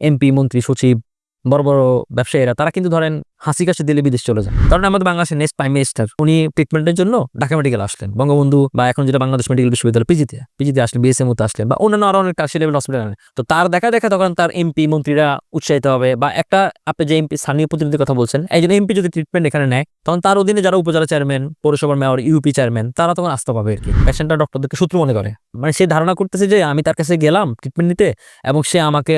MP মন্ত্রী সচিব বড় বড় ব্যবসায়ীরা তারা কিন্তু ধরেন হাসি কাশি দিলে বিদেশ চলে যায়। কারণ আমাদের বাংলাদেশের নেক্সট প্রাইম মিনিস্টার উনি ট্রিটমেন্টের জন্য ঢাকা মেডিকেল আসলেন। বঙ্গবন্ধু বা এখন যেটা বাংলাদেশ মেডিকেল বিশ্ববিদ্যালয় পিজিতে পিজিতে আসলেন বিএসএম আসলেন বা অন্যান্য আরও অনেক টার্সি লেভেল হসপিটাল তো তার দেখা দেখা তখন তার এমপি মন্ত্রীরা উৎসাহিত হবে বা একটা আপনি যে এমপি স্থানীয় প্রতিনিধির কথা বলছেন একজন এমপি যদি ট্রিটমেন্ট এখানে নেয়, তখন তার অধীনে যারা উপজেলা চেয়ারম্যান পৌরসভার মেয়র ইউপি চেয়ারম্যান তারা তখন আসতে পাবে আর কি। পেশেন্টরা ডক্টরদেরকে সূত্র মনে করে। মানে সে ধারণা করতেছে যে আমি তার কাছে গেলাম ট্রিটমেন্ট নিতে এবং সে আমাকে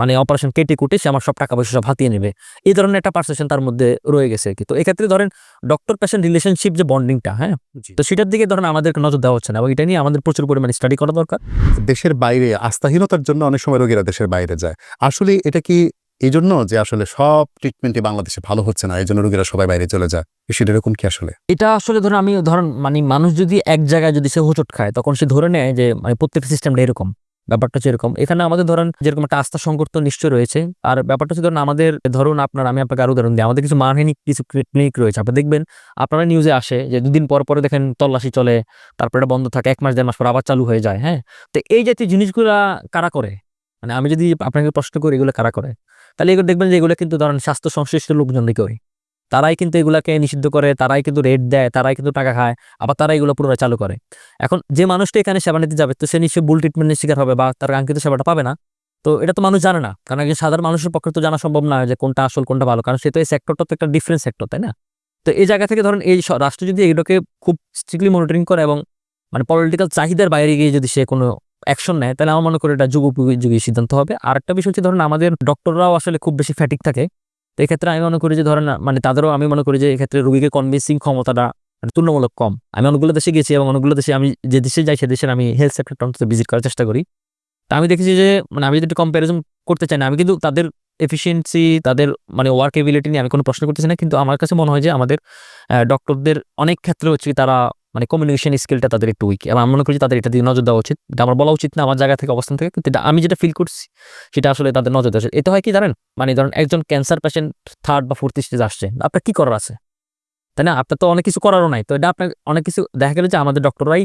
মানে অপারেশন কেটে কুটে সে আমার সব টাকা পয়সা সব হাতিয়ে নেবে। এই ধরনের একটা পারসেপশন তার মধ্যে রয়ে গেছে আর কি তো এক্ষেত্রে ধরেন ডক্টর পেশেন্ট রিলেশনশিপ যে বন্ডিংটা হ্যাঁ? তো সেটার দিকে ধরেন আমাদের নজর দেওয়া হচ্ছে না এবং এটা নিয়ে আমাদের প্রচুর পরিমাণে স্টাডি করা দরকার। দেশের বাইরে আস্থাহীনতার জন্য অনেক সময় রোগীরা দেশের বাইরে যায়। আসলে এটা কি এই জন্য যে আসলে সব ট্রিটমেন্টই বাংলাদেশে ভালো হচ্ছে না এই জন্য রোগীরা সবাই বাইরে চলে যায়? সেটা এরকম কি আসলে? এটা আসলে ধরুন আমি ধরেন মানে মানুষ যদি এক জায়গায় যদি সে হোঁচট খায় তখন সে ধরে নেয় যে মানে প্রত্যেকটা সিস্টেমটা এরকম। ব্যাপারটা হচ্ছে এরকম। এখানে আমাদের ধরেন যেরকম একটা আস্থা সংকট তো নিশ্চয় রয়েছে। আর ব্যাপারটা হচ্ছে ধরুন আমাদের, ধরুন আপনার, আমি আপনাকে আরও উদাহরণ দিই। আমাদের কিছু মানহানিক কিছু ক্লিনিক রয়েছে। আপনি দেখবেন, আপনারা নিউজে আসে যে দুদিন পর পরে দেখেন তল্লাশি চলে, তারপরে এটা বন্ধ থাকে, এক মাস, দেড় মাস পর আবার চালু হয়ে যায় হ্যাঁ? তো এই জাতীয় জিনিসগুলা কারা করে? মানে আমি যদি আপনাকে প্রশ্ন করি, এগুলো কারা করে? তাহলে এগুলো দেখবেন যে এগুলো কিন্তু ধরেন স্বাস্থ্য সংশ্লিষ্ট লোকজনই করে তারাই কিন্তু এগুলাকে নিষিদ্ধ করে, তারাই কিন্তু রেট দেয়, তারাই কিন্তু টাকা খায়, আবার তারা এগুলো পুনরায় চালু করে। এখন যে মানুষটা এখানে সেবা নিতে যাবে, তো সে নিশ্চয়ই ভুল ট্রিটমেন্টের শিকার হবে বা তার কাঙ্ক্ষিত সেবাটা পাবে না। তো এটা তো মানুষ জানে না, কারণ একজন সাধারণ মানুষের পক্ষে তো জানা সম্ভব না যে কোনটা আসল, কোনটা ভালো, কারণ সে তো এই সেক্টরটা তো একটা ডিফারেন্ট সেক্টর তাই না? তো এই জায়গা থেকে ধরেন এই রাষ্ট্র যদি এগুলোকে খুব স্ট্রিক্টলি মনিটরিং করে এবং মানে পলিটিক্যাল চাহিদার বাইরে গিয়ে যদি সে কোনো অ্যাকশন নেয়, তাহলে আমার মনে করি এটা যুগ উপযোগী সিদ্ধান্ত হবে। আর একটা বিষয় হচ্ছে ধরুন আমাদের ডক্টররাও আসলে খুব বেশি ফ্যাটিক থাকে। তো এক্ষেত্রে আমি মনে করি যে ধরেন মানে তাদেরও আমি মনে করি যে এক্ষেত্রে রোগীকে কনভিন্সিং ক্ষমতাটা মানে তুলনামূলক কম। আমি অনেকগুলো দেশে গেছি এবং অনেকগুলো দেশে আমি যে দেশে যাই, সে দেশের আমি হেলথ সেক্টরটা অন্তত ভিজিট করার চেষ্টা করি। তা আমি দেখেছি যে মানে আমি যদি কম্প্যারিজন করতে চাই না, আমি কিন্তু তাদের এফিসিয়েন্সি তাদের মানে ওয়ার্ক এবিলিটি নিয়ে আমি কোনো প্রশ্ন করতেছি না, কিন্তু আমার কাছে মনে হয় যে আমাদের ডক্টরদের অনেক ক্ষেত্রে হচ্ছে তারা মানে কমিউনিকেশন স্কিলটা তাদের একটু উইক এবং আমি মনে করি তাদের এটা দিয়ে নজর দেওয়া উচিত। এটা আমার বলা উচিত না, আমার জায়গা থেকে, অবস্থান থেকে। কিন্তু আমি যেটা ফিল করছি, সেটা আসলে তাদের নজর দেওয়া উচিত। এতে হয় কি জানেন? মানে ধরেন একজন ক্যান্সার পেশেন্ট থার্ড বা ফোর্থ স্টেজ আসছে। আপনার কী করার আছে? তাই না? আপনার তো অনেক কিছু করারও নাই। তো এটা আপনার অনেক কিছু দেখা গেল যে আমাদের ডক্টররাই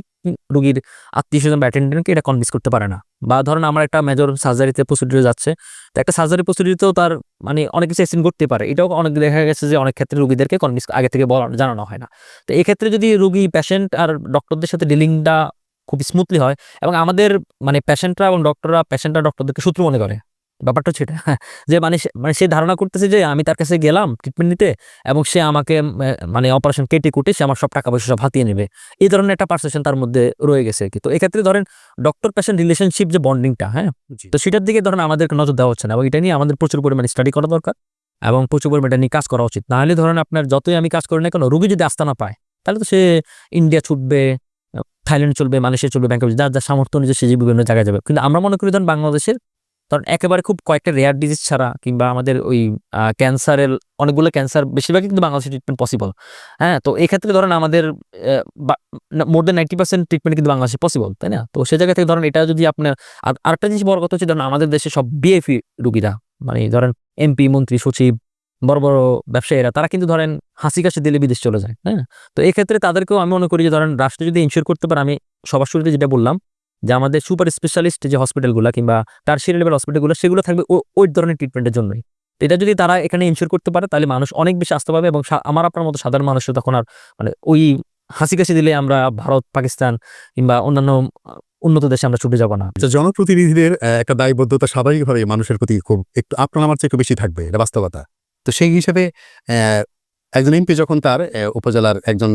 রুগীর আত্মীয় স্বজন অ্যাটেন্ডেন্টকে এটা কনভিন্স করতে পারে না। বা ধরেন আমার একটা মেজর সার্জারিতে প্রসিডিউর যাচ্ছে। তো একটা সার্জারি প্রসিডিউরেও তার মানে অনেক কিছু এক্সিডেন্ট করতে পারে। এটাও অনেক দেখা গেছে যে অনেক ক্ষেত্রে রুগীদেরকে কনভিন্স আগে থেকে বলা জানানো হয় না। তো এই ক্ষেত্রে যদি রুগী পেশেন্ট আর ডক্টরদের সাথে ডিলিংটা খুব স্মুথলি হয় এবং আমাদের মানে পেশেন্টরা এবং ডক্টররা পেশেন্টরা ডক্টরদেরকে সূত্র মনে করে ব্যাপারটা হচ্ছে এটা। যে মানে সে- মানে সে ধারণা করতেছে যে আমি তার কাছে গেলাম ট্রিটমেন্ট নিতে এবং সে আমাকে মানে অপারেশন কেটে কুটে সে আমার সব টাকা পয়সা সব হাতিয়ে নেবে। এই ধরনের একটা পারসেপশন তার মধ্যে রয়ে গেছে আর কি তো এক্ষেত্রে ধরেন ডক্টর পেশেন্ট রিলেশনশিপ যে বন্ডিংটা হ্যাঁ? তো সেটার দিকে ধরেন আমাদেরকে নজর দেওয়া হচ্ছে না এবং এটা নিয়ে আমাদের প্রচুর পরিমাণে স্টাডি করা দরকার এবং প্রচুর পরিমাণে এটা নিয়ে কাজ করা উচিত। নাহলে ধরেন আপনার যতই আমি কাজ করি না কেন রুগী যদি আস্থা না পায় তাহলে তো সে ইন্ডিয়া ছুটবে থাইল্যান্ড চলবে মালয়েশিয়া চলবে ব্যাংকক যার যার সামর্থ্য অনুযায়ী সে যে বিভিন্ন জায়গায় যাবে। কিন্তু আমরা মনে করি ধরেন বাংলাদেশের ধরেন একেবারে খুব কয়েকটা রেয়ার ডিজিজ ছাড়া কিংবা আমাদের ওই ক্যান্সারের অনেকগুলো ক্যান্সার বেশিরভাগই কিন্তু বাংলাদেশে ট্রিটমেন্ট পসিবল হ্যাঁ তো এই ক্ষেত্রে ধরেন আমাদের more than ninety percent treatment কিন্তু বাংলাদেশে পসিবল তাই না? তো সে জায়গা থেকে ধরেন এটা যদি আপনার, আর, আরেকটা জিনিস বড় কথা হচ্ছে ধরেন আমাদের দেশে সব বিএফি রুগীরা মানে ধরেন এমপি মন্ত্রী, সচিব, বড় বড় ব্যবসায়ীরা, তারা কিন্তু ধরেন হাসি কাশি দিলে বিদেশ চলে যায় হ্যাঁ? তো এই ক্ষেত্রে তাদেরকেও আমি মনে করি যে ধরেন রাষ্ট্র যদি ইনশিওর করতে পারে, আমি সবার শুরুতে যেটা বললাম যে আমাদের সুপার স্পেশালিস্ট যে হসপিটালগুলো কিংবা টার্সিয়ারি লেভেল হসপিটালগুলো, সেগুলো থাকবে ওই ধরনের ট্রিটমেন্টের জন্যই। এটা যদি তারা এখানে ইনশিওর করতে পারে, তাহলে মানুষ অনেক বেশি আসতে পাবে এবং আমার আপনার মতো সাধারণ মানুষের তখন আর মানে ওই হাসি কাশি দিলে আমরা ভারত, পাকিস্তান কিংবা অন্যান্য উন্নত দেশে আমরা ছুটে যাব না। তো জনপ্রতিনিধিদের একটা দায়বদ্ধতা স্বাভাবিকভাবে মানুষের প্রতি খুব একটু, আপনার আমার চেয়ে বেশি থাকবে, এটা বাস্তবতা। তো সেই হিসেবে একজন এমপি যখন তার উপজেলার একজন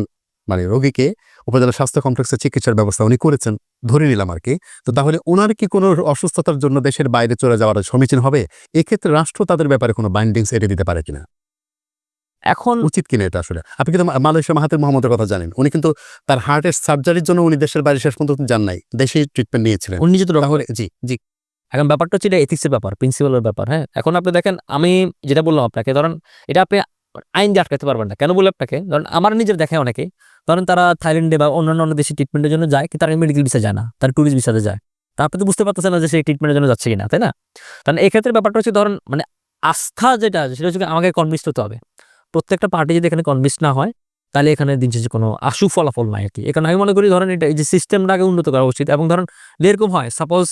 মানে রোগীকে উপজেলা স্বাস্থ্য কমপ্লেক্সে চিকিৎসার ব্যবস্থা উনি করেছেন ধরে নিলাম আর কি তো তাহলে ওনার কি কোনো অসুস্থতার জন্য দেশের বাইরে চলে যাওয়ার সমীচীন হবে? এক্ষেত্রে রাষ্ট্র তাদের ব্যাপারে কোনো বাইন্ডিংস এড়ে দিতে পারে কিনা? এখন উচিত কিনা এটা আসলে? আপনি কিন্তু মালয়েশিয়া মাহাতের মোহাম্মদের কথা জানেন। উনি কিন্তু তার হার্টের সার্জারির জন্য উনি দেশের বাইরে শেষ পর্যন্ত যান নাই দেশেই ট্রিটমেন্ট নিয়েছিলেন। উনি যেহেতু তাহলে জি জি। এখন ব্যাপারটা হচ্ছে এটা এথিক্সের ব্যাপার প্রিন্সিপালের ব্যাপার হ্যাঁ? এখন আপনি দেখেন আমি যেটা বললাম আপনাকে ধরেন এটা আপনি আইন দিয়ে আটকাতে পারবেন না। কেন বলে আপনাকে? ধরেন আমার নিজের দেখে অনেকে। ধরেন তারা থাইল্যান্ডে বা অন্যান্য অন্য দেশে ট্রিটমেন্টের জন্য যায়, কিন্তু তারা মেডিকেল ভিসা যায় না। তারা ট্যুরিস্ট ভিসাতে যায়। তা আপনি তো বুঝতে পারতেছেন না যে সেই ট্রিটমেন্টের জন্য যাচ্ছে কিনা, তাই না? কারণ এক্ষেত্রে ব্যাপারটা হচ্ছে ধরেন মানে আস্থা যেটা আছে সেটা হচ্ছে কি আমাকে কনভিন্স হতে হবে। প্রত্যেকটা পার্টি যদি এখানে কনভিন্স না হয়, তাহলে এখানে দিন শেষে কোনো আশু ফলাফল নাই আর কি। এখানে আমি মনে করি ধরেন এটা, এই যে সিস্টেমটাকে উন্নত করা উচিত। এবং ধরেন যদি এরকম হয় সাপোজ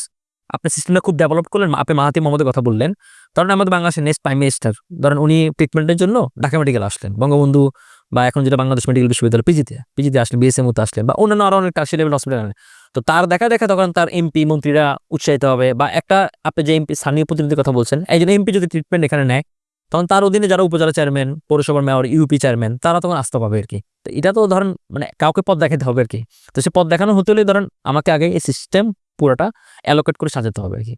আপনি সিস্টেমটা খুব ডেভেলপ করলেন, আপনি মাহাতি মোহাম্মদের কথা বললেন। ধরেন আমাদের বাংলাদেশের নেক্সট প্রাইম মিনিস্টার ধরেন উনি ট্রিটমেন্টের জন্য ঢাকা মেডিকেল আসলেন। বঙ্গবন্ধু বা এখন যেটা বাংলাদেশ মেডিকেল বিশ্ববিদ্যালয় পিজিতে পিজিতে আসলেন বিএসএম তে আসলেন, বা অন্যান্য আরও অনেক টার্সি লেভেল হসপিটাল তো তার দেখা দেখা তখন তার এমপি মন্ত্রীরা উৎসাহিত হবে, বা একটা আপনি যে এমপি স্থানীয় প্রতিনিধির কথা বলছেন একজন এমপি যদি ট্রিটমেন্ট এখানে নেয়, তখন তার অধীনে যারা উপজেলা চেয়ারম্যান পৌরসভার মেয়র ইউপি চেয়ারম্যান তারা তখন আসতে পাবে আর কি। তো এটা তো ধরেন মানে কাউকে পথ দেখাতে হবে আর কি। তো সে পথ দেখানো হতে হলে ধরেন আমাকে আগে এই সিস্টেম পুরোটা অ্যালোকেট করে সাজাতে হবে আর কি।